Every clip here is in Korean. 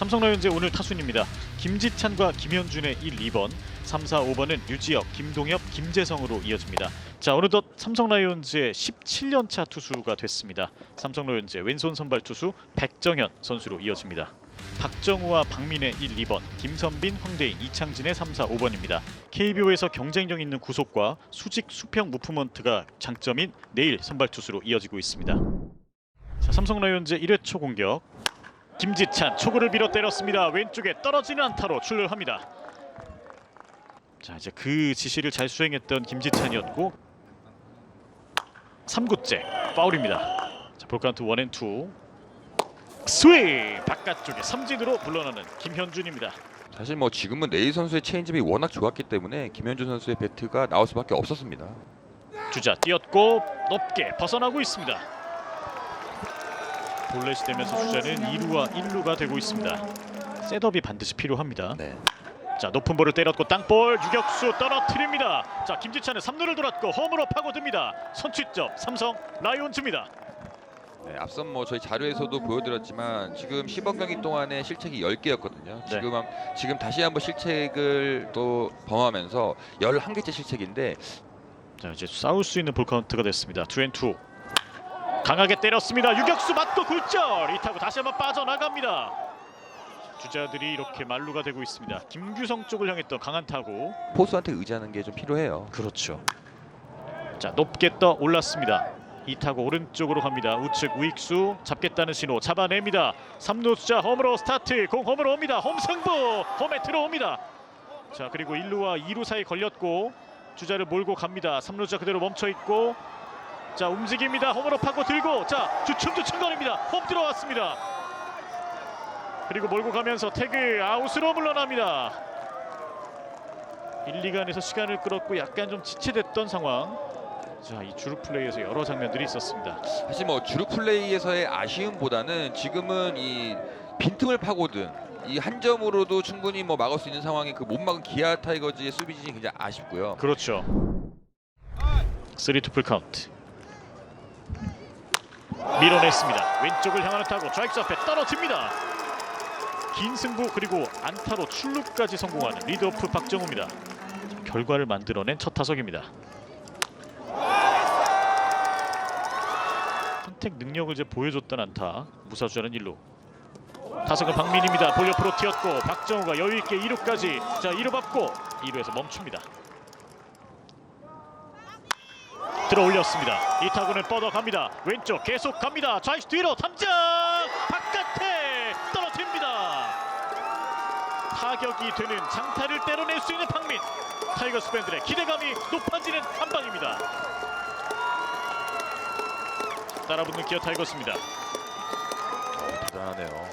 삼성 라이온즈의 오늘 타순입니다. 김지찬과 김현준의 1, 2번, 3, 4, 5번은 유지혁, 김동엽, 김재성으로 이어집니다. 자 어느덧 삼성 라이온즈의 17년차 투수가 됐습니다. 삼성 라이온즈의 왼손 선발 투수 백정현 선수로 이어집니다. 박정우와 박민의 1, 2번, 김선빈, 황대인, 이창진의 3, 4, 5번입니다. KBO에서 경쟁력 있는 구속과 수직 수평 무프먼트가 장점인 내일 선발 투수로 이어지고 있습니다. 자, 삼성 라이온즈의 1회 초 공격. 김지찬 초구를 밀어 때렸습니다. 왼쪽에 떨어지는 안타로 출루합니다. 자 이제 그 지시를 잘 수행했던 김지찬이었고 3구째 파울입니다. 자 볼카운트 원앤투 스윙 바깥쪽에 삼진으로 물러나는 김현준입니다. 사실 뭐 지금은 레이 선수의 체인지업이 워낙 좋았기 때문에 김현준 선수의 배트가 나올 수밖에 없었습니다. 주자 뛰었고 높게 벗어나고 있습니다. 볼넷이 되면서 주자는 2루와 1루가 되고 있습니다. 셋업이 반드시 필요합니다. 네. 자 높은 볼을 때렸고 땅볼 유격수 떨어뜨립니다. 자 김지찬은 3루를 돌았고 홈으로 파고듭니다. 선취점 삼성 라이온즈입니다. 네, 앞선 뭐 저희 자료에서도 보여드렸지만 지금 10억 경기 동안에 실책이 10개였거든요. 지금 한- 지금 다시 한번 실책을 또 범하면서 11개째 실책인데 자 이제 싸울 수 있는 볼 카운트가 됐습니다. 투앤투 강하게 때렸습니다. 유격수 맞고 굴절 이 타고 다시 한번 빠져나갑니다. 주자들이 이렇게 만루가 되고 있습니다. 김규성 쪽을 향했던 강한 타구 포수한테 의지하는 게 좀 필요해요. 그렇죠. 자 높게 떠 올랐습니다. 이 타고 오른쪽으로 갑니다. 우측 우익수 잡겠다는 신호 잡아냅니다. 3루 주자 홈으로 스타트 공 홈으로 옵니다. 홈승부 홈에 들어옵니다. 자 그리고 1루와 2루 사이 걸렸고 주자를 몰고 갑니다. 3루 주자 그대로 멈춰 있고 자 움직입니다. 홈으로 파고 들고 자 주춤주춤거립니다. 홈 들어왔습니다. 그리고 몰고 가면서 태그 아웃으로 물러납니다. 1, 2간에서 시간을 끌었고 약간 좀 지체됐던 상황. 자, 이 주루 플레이에서 여러 장면들이 있었습니다. 사실 뭐 주루 플레이에서의 아쉬움보다는 지금은 이 빈틈을 파고든 이 한 점으로도 충분히 뭐 막을 수 있는 상황에 그못 막은 기아 타이거즈의 수비진이 굉장히 아쉽고요. 그렇죠. 3투 풀 카운트. 밀어냈습니다. 왼쪽을 향하는 타고 좌익수 앞에 떨어집니다. 긴 승부 그리고 안타로 출루까지 성공하는 리드오프 박정우입니다. 결과를 만들어낸 첫 타석입니다. 선택 능력을 이제 보여줬던 안타. 무사주자는 1루. 타석은 박민입니다. 볼 옆으로 튀었고 박정우가 여유 있게 2루까지 자 2루 밟고 2루에서 멈춥니다. 들어 올렸습니다. 이 타구는 뻗어갑니다. 왼쪽 계속 갑니다. 좌익 뒤로 탐장 바깥에 떨어집니다. 타격이 되는 장타를 때려낼 수 있는 박민. 타이거스 팬들의 기대감이 높아지는 한 방입니다. 따라붙는 기어 타이거스입니다. 대단하네요.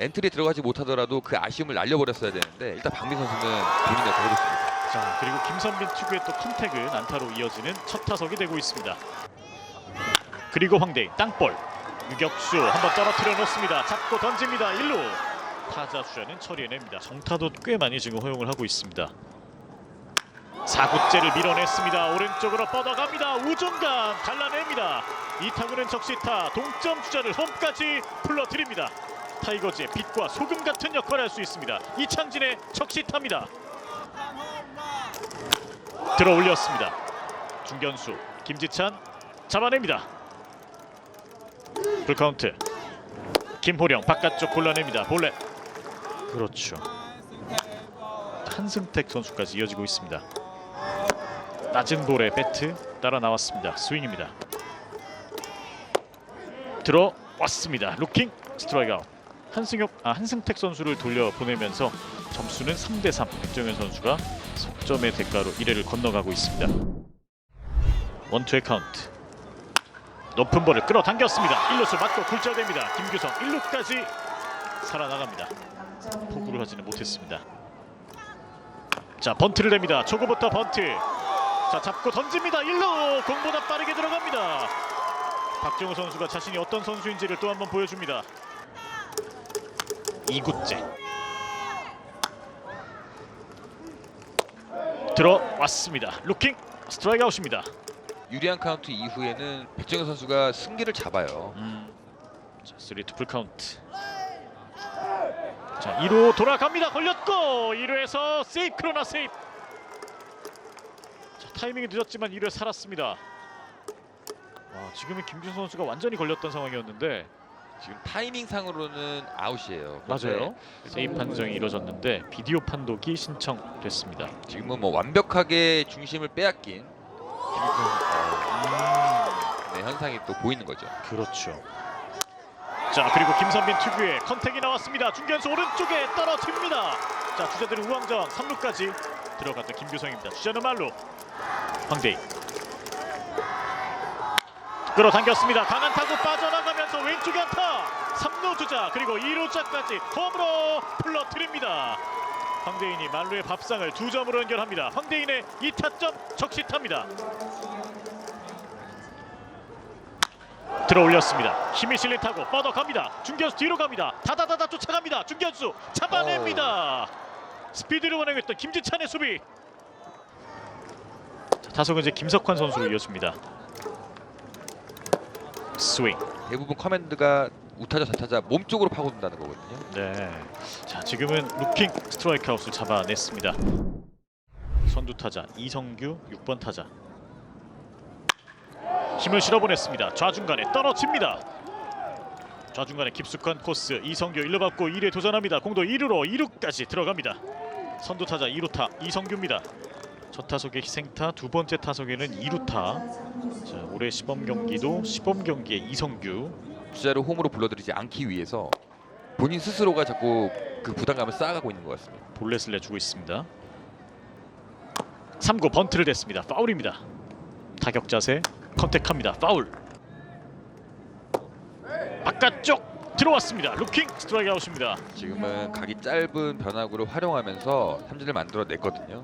엔트리 들어가지 못하더라도 그 아쉬움을 날려버렸어야 되는데 일단 박민 선수는 본인의 더 해줬습니다. 자 그리고 김선빈 특유의 또 컨택은 안타로 이어지는 첫 타석이 되고 있습니다. 그리고 황대인 땅볼 유격수 한번 떨어뜨려 놓습니다. 잡고 던집니다. 1루 타자 주자는 처리해냅니다. 정타도 꽤 많이 지금 허용을 하고 있습니다. 4구째를 밀어냈습니다. 오른쪽으로 뻗어갑니다. 우중간 갈라냅니다. 이 타구는 적시타 동점 주자를 홈까지 불러드립니다. 타이거즈의 빛과 소금 같은 역할을 할 수 있습니다. 이창진의 적시타입니다. 들어 올렸습니다. 중견수 김지찬 잡아냅니다. 풀카운트 김호령 바깥쪽 골라냅니다. 볼넷 그렇죠. 한승택 선수까지 이어지고 있습니다. 낮은 볼에 배트 따라 나왔습니다. 스윙입니다. 들어왔습니다. 루킹 스트라이크 아웃. 한승혁 아 한승택 선수를 돌려 보내면서 점수는 3대 3. 백정현 선수가 석점의 대가로 1회를 건너가고 있습니다. 원투의 카운트. 높은 볼을 끌어당겼습니다. 1루수 맞고 굴절됩니다. 김규성 1루까지 살아나갑니다. 포구를 하지는 못했습니다. 자 번트를 냅니다. 초구부터 번트. 자 잡고 던집니다. 1루 공보다 빠르게 들어갑니다. 박정우 선수가 자신이 어떤 선수인지를 또 한번 보여줍니다. 2구째 들어왔습니다. 루킹 스트라이크 아웃입니다. 유리한 카운트 이후에는 백정현 선수가 승기를 잡아요. 음, 자, 3투 풀 카운트. 자 2루 돌아갑니다. 걸렸고 2루에서 세이프 그러나 세이프. 자, 타이밍이 늦었지만 2루에 살았습니다. 와, 지금은 김준 선수가 완전히 걸렸던 상황이었는데 지금 타이밍 상으로는 아웃이에요. 맞아요. 세이프 판정이 이뤄졌는데 비디오 판독이 신청됐습니다. 지금은 뭐 완벽하게 중심을 빼앗긴 네, 현상이 또 보이는 거죠. 그렇죠. 자 그리고 김선빈 특유의 컨택이 나왔습니다. 중견수 오른쪽에 떨어집니다. 자 주자들은 우왕좌왕 3루까지 들어갔던 김규성입니다. 주자는 말로 황대희 끌어당겼습니다. 강한 타구 빠져나가면서 왼쪽에 안타 3루 주자 그리고 2루자까지 홈으로 불러드립니다. 황대인이 말루의 밥상을 두 점으로 연결합니다. 황대인의 2타점 적시타입니다. 들어올렸습니다. 힘이 실린 타고 뻗어갑니다. 중견수 뒤로 갑니다. 다다다다 쫓아갑니다. 중견수 잡아냅니다. 스피드를 원행했던 김지찬의 수비. 자, 타석은 이제 김석환 선수로 이어집니다. 스윙. 대부분 커맨드가 우타자 좌타자 몸 쪽으로 파고든다는 거거든요. 네. 자 지금은 루킹 스트라이크 아웃을 잡아냈습니다. 선두 타자 이성규 6번 타자. 힘을 실어보냈습니다. 좌중간에 떨어집니다. 좌중간에 깊숙한 코스 이성규 1루 받고 2루에 도전합니다. 공도 2루로 2루까지 들어갑니다. 선두 타자 2루타 이성규입니다. 첫 타석의 희생타, 두 번째 타석에는 2루타. 자, 올해 시범 경기도 시범 경기에 이성규 주자를 홈으로 불러들이지 않기 위해서 본인 스스로가 자꾸 그 부담감을 쌓아가고 있는 것 같습니다. 볼넷을 내주고 있습니다. 3구 번트를 댔습니다. 파울입니다. 타격 자세 컨택합니다. 파울. 바깥쪽 들어왔습니다. 루킹 스트라이크 아웃입니다. 지금은 각이 짧은 변화구를 활용하면서 삼진을 만들어냈거든요.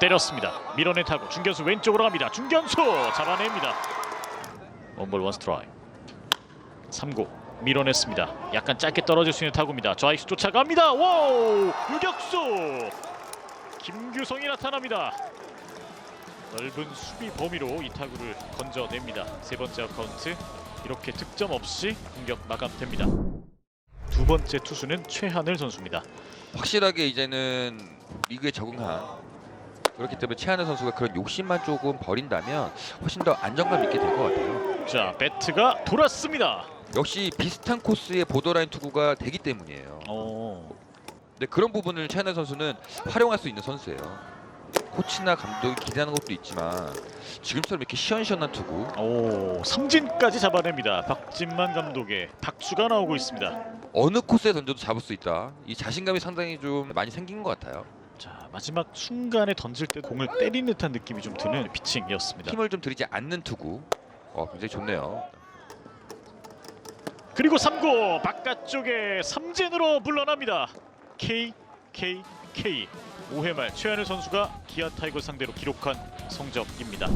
때렸습니다. 밀어낸 타구 중견수 왼쪽으로 갑니다. 중견수 잡아냅니다. 원볼 원 스트라이크. 3구 밀어냈습니다. 약간 짧게 떨어질 수 있는 타구입니다. 좌익수 쫓아갑니다. 와우 유격수 김규성이 나타납니다. 넓은 수비 범위로 이 타구를 건져냅니다. 세 번째 아카운트 이렇게 득점 없이 공격 마감됩니다. 두 번째 투수는 최하늘 선수입니다. 확실하게 이제는 리그에 적응한 그렇기 때문에 최하늘 선수가 그런 욕심만 조금 버린다면 훨씬 더 안정감 있게 될 것 같아요. 자 배트가 돌았습니다. 역시 비슷한 코스의 보더라인 투구가 되기 때문이에요. 어. 근데 그런 부분을 최하늘 선수는 활용할 수 있는 선수예요. 코치나 감독이 기대하는 것도 있지만 지금처럼 이렇게 시원시원한 투구 오 삼진까지 잡아냅니다. 박진만 감독의 박수가 나오고 있습니다. 어느 코스에 던져도 잡을 수 있다. 이 자신감이 상당히 좀 많이 생긴 것 같아요. 자 마지막 순간에 던질 때 공을 때린 듯한 느낌이 좀 드는 피칭이었습니다. 힘을 좀 들이지 않는 투구. 어, 굉장히 좋네요. 그리고 3구 바깥쪽에 삼진으로 물러납니다. K K K 5회 말 최하늘 선수가 기아 타이거 상대로 기록한 성적입니다.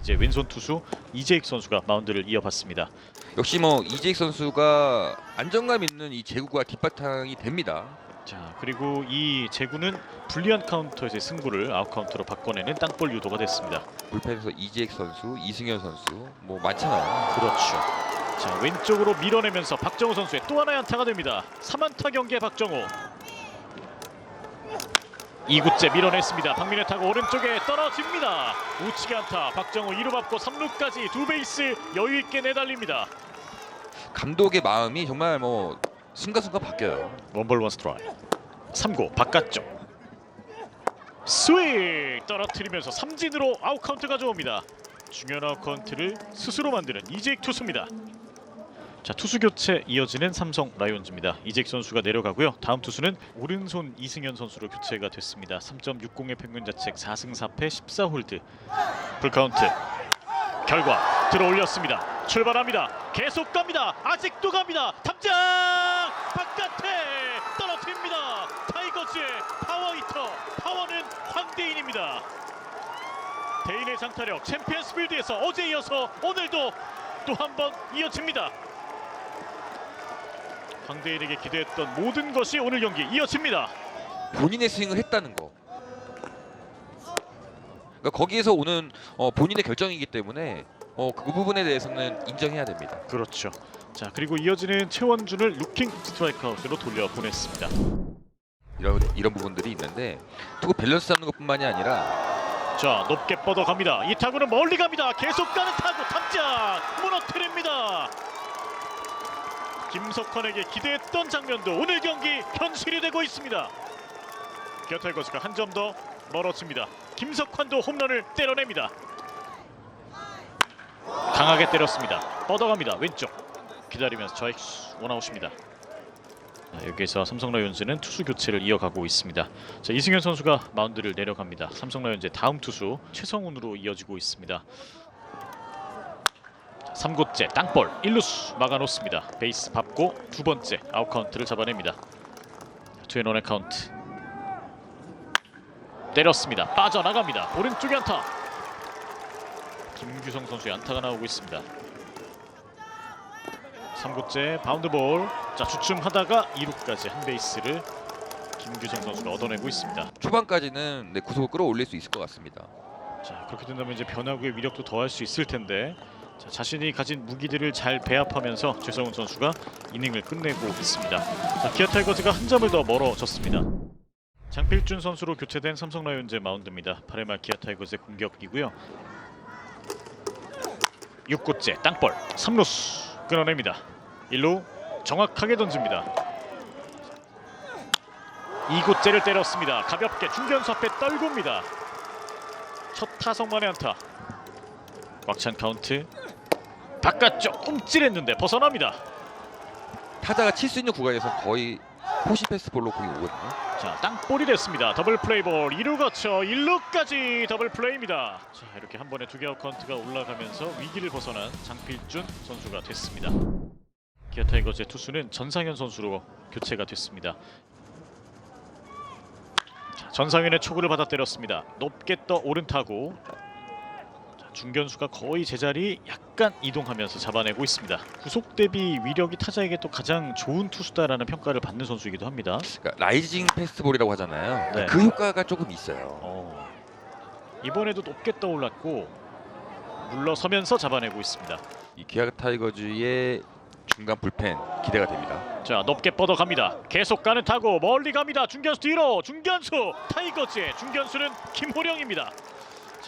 이제 왼손 투수 이재익 선수가 마운드를 이어봤습니다. 역시 뭐 이재익 선수가 안정감 있는 이 제구가 뒷바탕이 됩니다. 자 그리고 이 제구는 불리한 카운터에서의 승부를 아웃 카운터로 바꿔내는 땅볼 유도가 됐습니다. 불펜에서 이재익 선수, 이승현 선수 뭐 많잖아요. 그렇죠. 자 왼쪽으로 밀어내면서 박정호 선수의 또 하나의 안타가 됩니다. 3안타 경기의 박정호. 2구째 밀어냈습니다. 박민혜 타고 오른쪽에 떨어집니다. 우측에 안타. 박정호 2루 밟고 3루까지 두 베이스 여유 있게 내달립니다. 감독의 마음이 정말 뭐 순간순간 바뀌어요. 원볼 원 스트라이크. 3구 바깥쪽. 스윙 떨어뜨리면서 삼진으로 아웃 카운트 가져옵니다. 중요한 아웃 카운트를 스스로 만드는 이재익 투수입니다. 자 투수 교체 이어지는 삼성 라이온즈입니다. 이재익 선수가 내려가고요. 다음 투수는 오른손 이승현 선수로 교체가 됐습니다. 3.60의 평균 자책 4승 4패 14홀드. 풀카운트. 결과 들어올렸습니다. 출발합니다. 계속 갑니다. 아직도 갑니다. 탐장 바깥에 떨어집니다. 타이거즈의 파워히터 파워는 황대인입니다. 대인의 장타력 챔피언스 필드에서 어제 이어서 오늘도 또 한 번 이어집니다. 황대인에게 기대했던 모든 것이 오늘 경기 이어집니다. 본인의 스윙을 했다는 거. 그러니까 거기에서 오는 어, 본인의 결정이기 때문에 어, 그 부분에 대해서는 인정해야 됩니다. 그렇죠. 자 그리고 이어지는 최원준을 루킹 스트라이크아웃으로 돌려 보냈습니다. 이런 이런 부분들이 있는데 투구 밸런스 잡는 것뿐만이 아니라 자 높게 뻗어갑니다. 이 타구는 멀리 갑니다. 계속 가는 타구 탐장 무너뜨립니다. 김석환에게 기대했던 장면도 오늘 경기 현실이 되고 있습니다. 겨타이거스가 한 점 더 멀어집니다. 김석환도 홈런을 때려냅니다. 강하게 때렸습니다. 뻗어갑니다. 왼쪽 기다리면서 좌익수 원아웃입니다. 자, 여기에서 삼성 라이온즈는 투수 교체를 이어가고 있습니다. 자, 이승현 선수가 마운드를 내려갑니다. 삼성 라이온즈의 다음 투수 최성훈으로 이어지고 있습니다. 3구째 땅볼 1루수 막아놓습니다. 베이스 밟고 두 번째 아웃 카운트를 잡아냅니다. 투앤원의 카운트 때렸습니다. 빠져나갑니다. 오른쪽에 안타. 김규성 선수의 안타가 나오고 있습니다. 3구째 바운드 볼. 자 주춤하다가 2루까지 한 베이스를 김규성 선수가 얻어내고 있습니다. 초반까지는 네, 구속을 끌어올릴 수 있을 것 같습니다. 자 그렇게 된다면 이제 변화구의 위력도 더할 수 있을 텐데 자, 자신이 가진 무기들을 잘 배합하면서 최성훈 선수가 이닝을 끝내고 있습니다. 자, 기아 타이거즈가 한 점을 더 멀어졌습니다. 장필준 선수로 교체된 삼성 라이온즈의 마운드입니다. 8회 말 기아 타이거즈의 공격이고요. 6구째 땅볼 3루수 끊어냅니다. 1루 정확하게 던집니다. 2구째를 때렸습니다. 가볍게 중견수 앞에 떨굽니다. 첫 타석만의 안타. 꽉찬 카운트. 바깥쪽 움찔했는데 벗어납니다. 타자가 칠 수 있는 구간에서 거의 포시 패스 볼로 공이 오거든요. 자, 땅볼이 됐습니다. 더블 플레이볼 2루 거쳐 1루까지 더블 플레이입니다. 자, 이렇게 한 번에 두 개아웃 카운트가 올라가면서 위기를 벗어난 장필준 선수가 됐습니다. 기아 타이거즈의 투수는 전상현 선수로 교체가 됐습니다. 자, 전상현의 초구를 받아 때렸습니다. 높게 떠 오른 타구. 자, 중견수가 거의 제자리 약간 이동하면서 잡아내고 있습니다. 구속 대비 위력이 타자에게 또 가장 좋은 투수다라는 평가를 받는 선수이기도 합니다. 그러니까 라이징 패스트볼이라고 하잖아요. 네. 그 효과가 조금 있어요. 어, 이번에도 높게 떠올랐고 물러서면서 잡아내고 있습니다. 이 기아 타이거즈의 중간 불펜 기대가 됩니다. 자 높게 뻗어갑니다. 계속 가는 타고 멀리 갑니다. 중견수 뒤로 중견수 타이거즈의 중견수는 김호령입니다.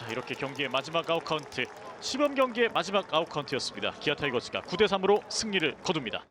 자 이렇게 경기의 마지막 아웃 카운트 시범 경기의 마지막 아웃 카운트였습니다. 기아 타이거즈가 9대 3으로 승리를 거둡니다.